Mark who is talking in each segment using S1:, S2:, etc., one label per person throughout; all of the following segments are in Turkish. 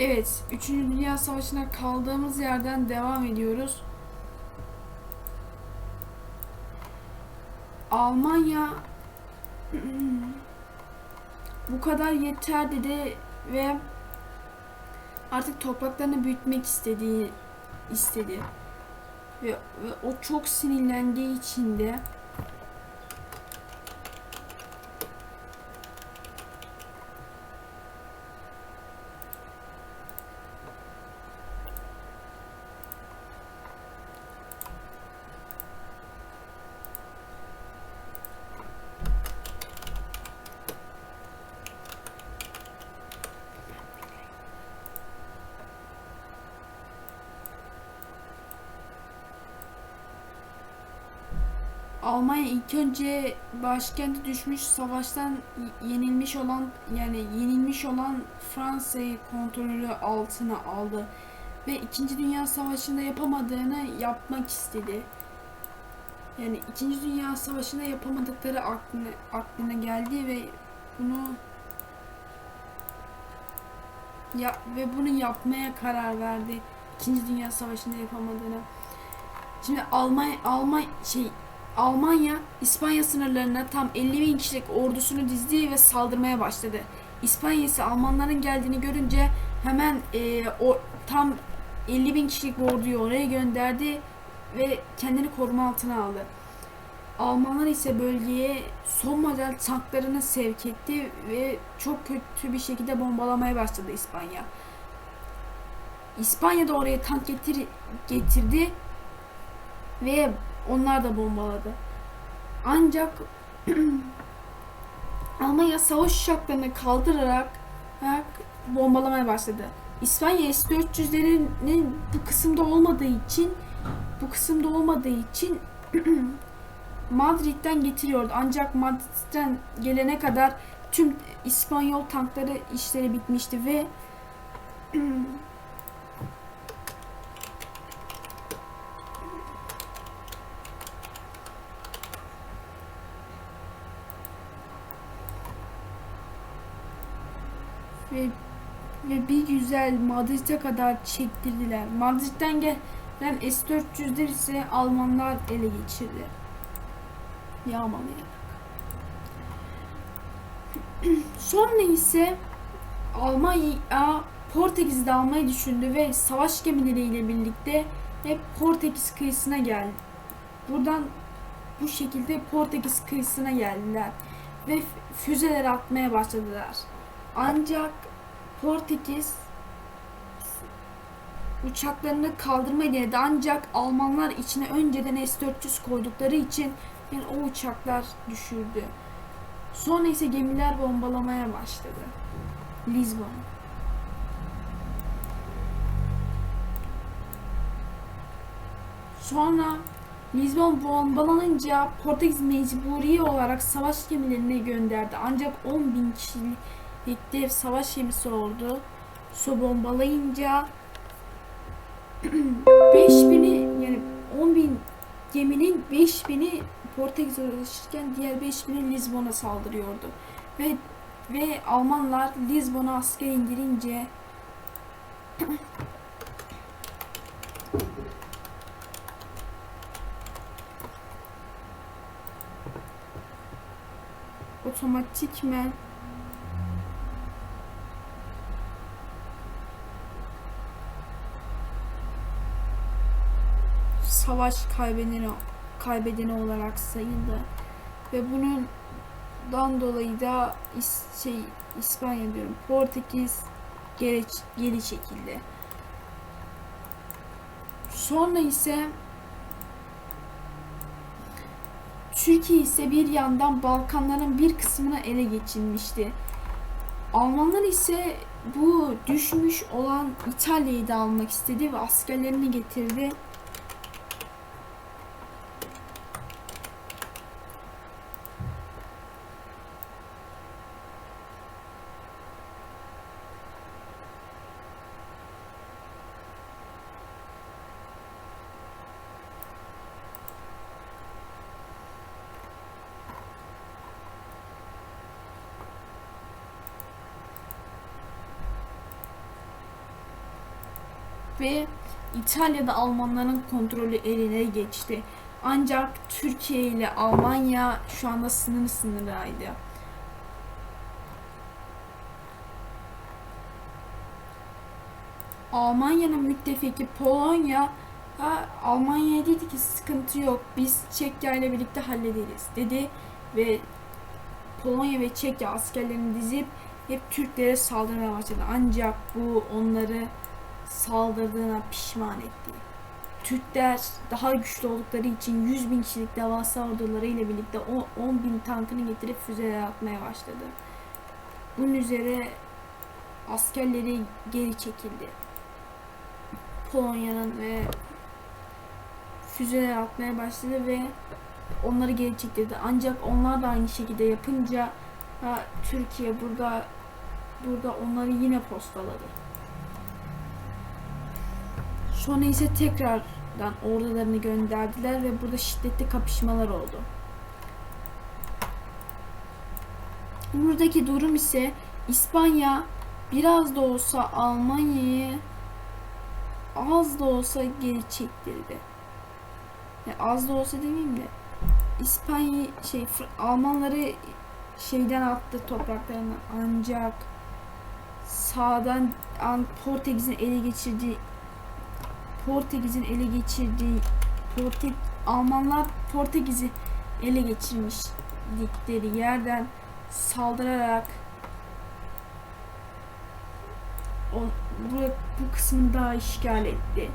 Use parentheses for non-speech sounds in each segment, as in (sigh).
S1: Evet, 3. Dünya Savaşı'na kaldığımız yerden devam ediyoruz. Almanya (clears throat) bu kadar yeter dedi ve artık topraklarını büyütmek istediği istedi. Ve, ve o çok sinirlendiği için de Almanya ilk önce başkenti düşmüş savaştan yenilmiş olan yani yenilmiş olan Fransa'yı kontrolü altına aldı ve İkinci Dünya Savaşı'nda yapamadığını yapmak istedi. Yani İkinci Dünya Savaşı'nda yapamadıkları aklına, aklına geldi ve bunu ya ve bunu yapmaya karar verdi. İkinci Dünya Savaşı'nda yapamadığını. Şimdi Almanya Alman şey Almanya İspanya sınırlarına tam 50 bin kişilik ordusunu dizdi ve saldırmaya başladı. İspanya ise Almanların geldiğini görünce hemen e, o tam 50 bin kişilik bir orduyu oraya gönderdi ve kendini koruma altına aldı. Almanlar ise bölgeye son model tanklarını sevk etti ve çok kötü bir şekilde bombalamaya başladı İspanya. İspanya da oraya tank getir getirdi ve onlar da bombaladı. Ancak (clears throat) Almanya savaş uçaklarını kaldırarak bombalamaya başladı. İspanya S-400'lerinin bu kısımda olmadığı için bu kısımda olmadığı için (clears throat) Madrid'den getiriyordu. Ancak Madrid'den gelene kadar tüm İspanyol tankları işleri bitmişti ve (clears throat) ve ve bir güzel Madrid'e kadar çektirdiler. Madrid'den gelen S-400'ler ise Almanlar ele geçirdi. Yağmalayarak. (clears throat) Sonra ise Almanya Portekiz'de almayı düşündü ve savaş gemileriyle birlikte hep Portekiz kıyısına geldi. Buradan bu şekilde Portekiz kıyısına geldiler ve füzeler atmaya başladılar. Ancak Portekiz uçaklarını kaldırmayı denedi ancak Almanlar içine önceden S-400 koydukları için yani o uçaklar düşürdü. Sonra ise gemiler bombalamaya başladı. Lisbon. Sonra Lisbon bombalanınca Portekiz mecburi olarak savaş gemilerini gönderdi. Ancak 10 bin kişilik dev savaş gemisi oldu. Su bombalayınca (clears throat) 5000'i yani 10 bin geminin 5000'i Portekiz'e ulaşırken diğer 5000'i Lisbon'a saldırıyordu. Ve ve Almanlar Lisbon'a asker indirince (clears throat) otomatikmen savaş kaybedeni kaybedeni olarak sayıldı ve bundan dolayı da İs- şey İspanya diyorum Portekiz geri, geri çekildi. Sonra ise Türkiye ise bir yandan Balkanların bir kısmını ele geçirmişti. Almanlar ise bu düşmüş olan İtalya'yı da almak istedi ve askerlerini getirdi. Ve İtalya'da Almanların kontrolü eline geçti. Ancak Türkiye ile Almanya şu anda sınır sınıraydı. Almanya'nın müttefiki Polonya Almanya'ya dedi ki sıkıntı yok biz Çekya ile birlikte hallederiz dedi ve Polonya ve Çekya askerlerini dizip hep Türklere saldırmaya başladı. Ancak bu onları saldırdığına pişman etti. Türkler daha güçlü oldukları için 100 bin kişilik devasa orduları ile birlikte o 10 bin tankını getirip füzelere atmaya başladı. Bunun üzere askerleri geri çekildi. Polonya'nın ve füzeler atmaya başladı ve onları geri çektirdi. Ancak onlar da aynı şekilde yapınca Türkiye burada burada onları yine postaladı. Sonra ise tekrardan ordularını gönderdiler ve burada şiddetli kapışmalar oldu. Buradaki durum ise İspanya biraz da olsa Almanya'yı az da olsa geri çektirdi. Yani az da olsa demeyeyim de İspanya şey Almanları şeyden attı topraklarına ancak sağdan an Portekiz'in ele geçirdiği Portekiz'in ele geçirdiği Portek Almanlar Portekiz'i ele geçirmişlikleri yerden saldırarak o, bu, bu kısmını daha işgal etti.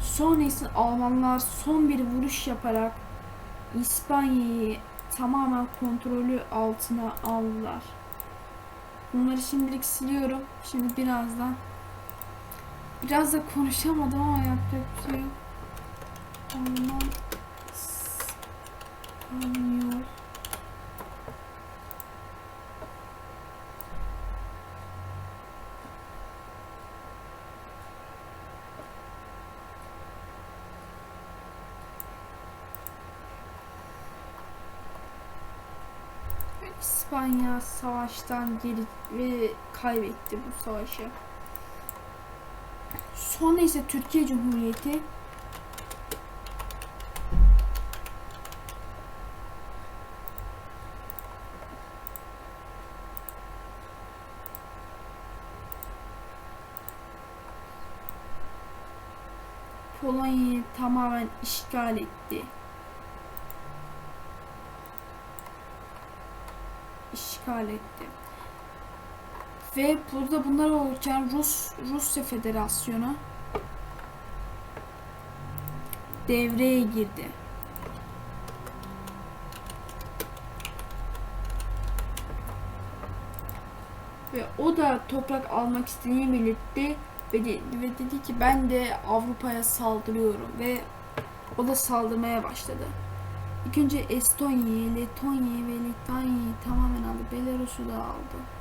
S1: Sonra ise Almanlar son bir vuruş yaparak İspanya'yı tamamen kontrolü altına aldılar. Bunları şimdilik siliyorum. Şimdi birazdan biraz da konuşamadım ama yapacak bir şey yok. Alman İspanyol İspanya savaştan geri ve kaybetti bu savaşı. Sonra ise Türkiye Cumhuriyeti Polonya'yı tamamen işgal etti. işgal etti. Ve burada bunlar olurken Rus Rusya Federasyonu devreye girdi. Ve o da toprak almak istediğini belirtti ve, de, ve dedi ki ben de Avrupa'ya saldırıyorum ve o da saldırmaya başladı. İlk önce Estonya'yı, Letonya'yı ve Litvanya'yı tamamen aldı. Belarus'u da aldı.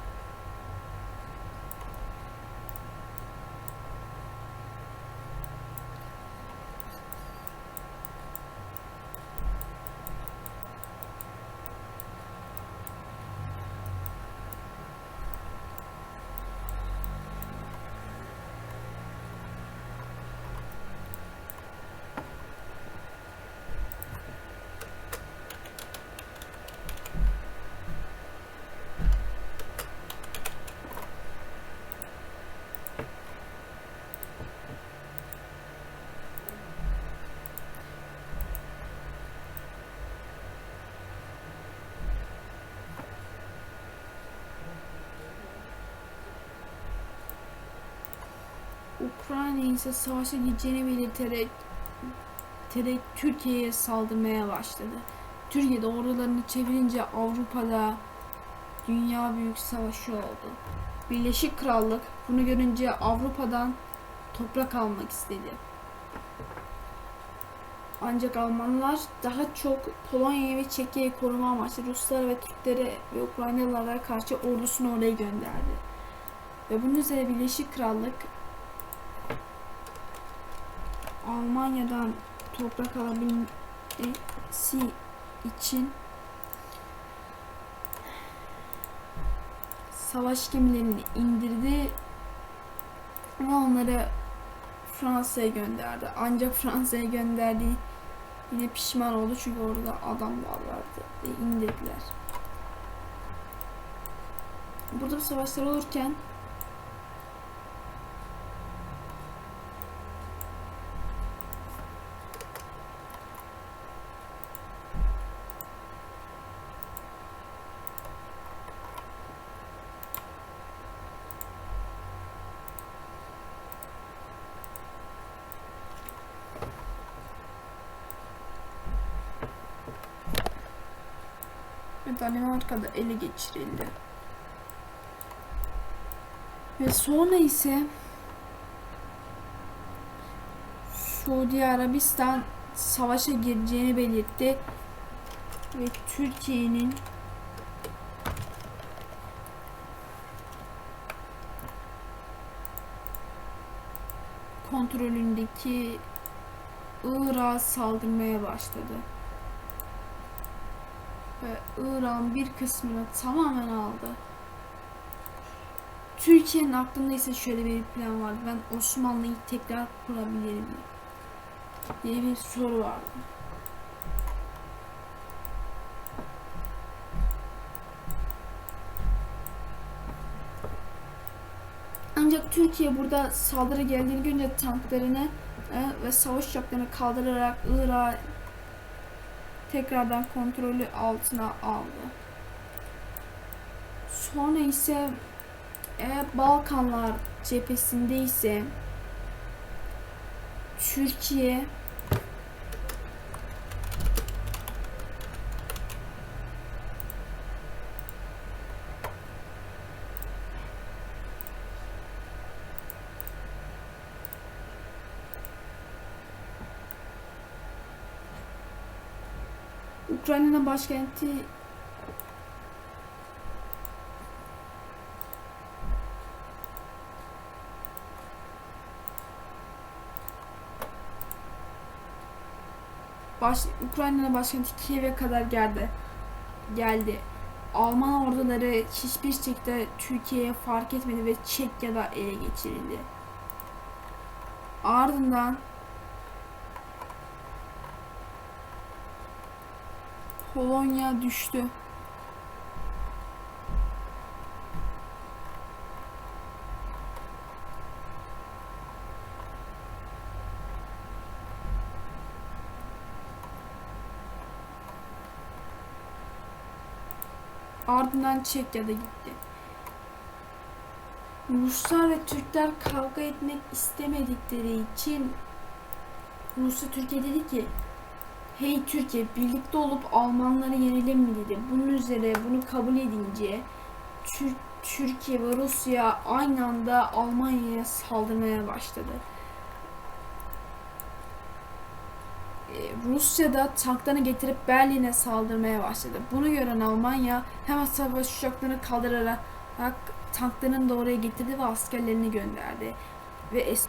S1: Ukrayna ise savaşa gideceğini belirterek terek Türkiye'ye saldırmaya başladı. Türkiye de ordularını çevirince Avrupa'da dünya büyük savaşı oldu. Birleşik Krallık bunu görünce Avrupa'dan toprak almak istedi. Ancak Almanlar daha çok Polonya'yı ve Çekya'yı koruma amaçlı Ruslara ve Türklere ve Ukraynalılara karşı ordusunu oraya gönderdi. Ve bunun üzerine Birleşik Krallık Almanya'dan toprak alabilmesi için savaş gemilerini indirdi ve onları Fransa'ya gönderdi. Ancak Fransa'ya gönderdiği yine pişman oldu çünkü orada adamlar vardı ve indirdiler. Burada bu savaşlar olurken ve Danimarka'da ele geçirildi. Ve sonra ise Suudi Arabistan savaşa gireceğini belirtti ve Türkiye'nin kontrolündeki Irak'a saldırmaya başladı. Ve İran bir kısmını tamamen aldı. Türkiye'nin aklında ise şöyle bir plan vardı. Ben Osmanlı'yı tekrar kurabilirim diye bir soru vardı. Ancak Türkiye burada saldırı geldiğini görünce tanklarını e, ve savaş uçaklarını kaldırarak Irak'a tekrardan kontrolü altına aldı. Sonra ise eğer Balkanlar cephesinde ise Türkiye Ukrayna'nın başkenti baş, Ukrayna'nın başkenti Kiev'e kadar geldi. Geldi. Alman orduları hiçbir şekilde Türkiye'ye fark etmedi ve Çekya'da ele geçirildi. Ardından Polonya düştü. Ardından Çekya'da gitti. Ruslar ve Türkler kavga etmek istemedikleri için Rusya Türkiye dedi ki Hey Türkiye birlikte olup Almanları yenelim mi dedi. Bunun üzerine bunu kabul edince Tür- Türkiye ve Rusya aynı anda Almanya'ya saldırmaya başladı. Ee, Rusya da tanklarını getirip Berlin'e saldırmaya başladı. Bunu gören Almanya hemen savaş uçaklarını kaldırarak tanklarını da oraya getirdi ve askerlerini gönderdi. Ve es-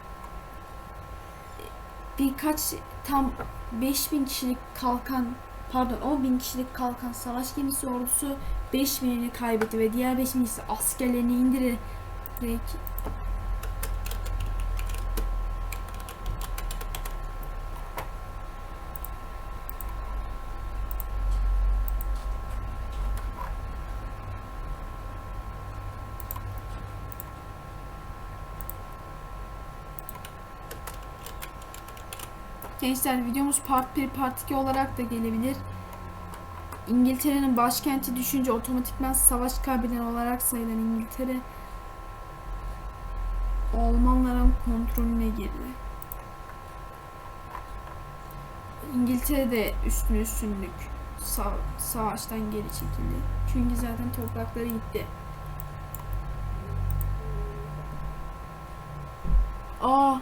S1: birkaç tam 5000 kişilik kalkan pardon 10 bin kişilik kalkan savaş gemisi ordusu 5000'ini kaybetti ve diğer 5000 ise askerlerini indirerek Gençler videomuz part 1 part 2 olarak da gelebilir. İngiltere'nin başkenti düşünce otomatikman savaş kaybeden olarak sayılan İngiltere Almanların kontrolüne girdi. İngiltere de üstün üstünlük sa- savaştan geri çekildi. Çünkü zaten toprakları gitti. Aa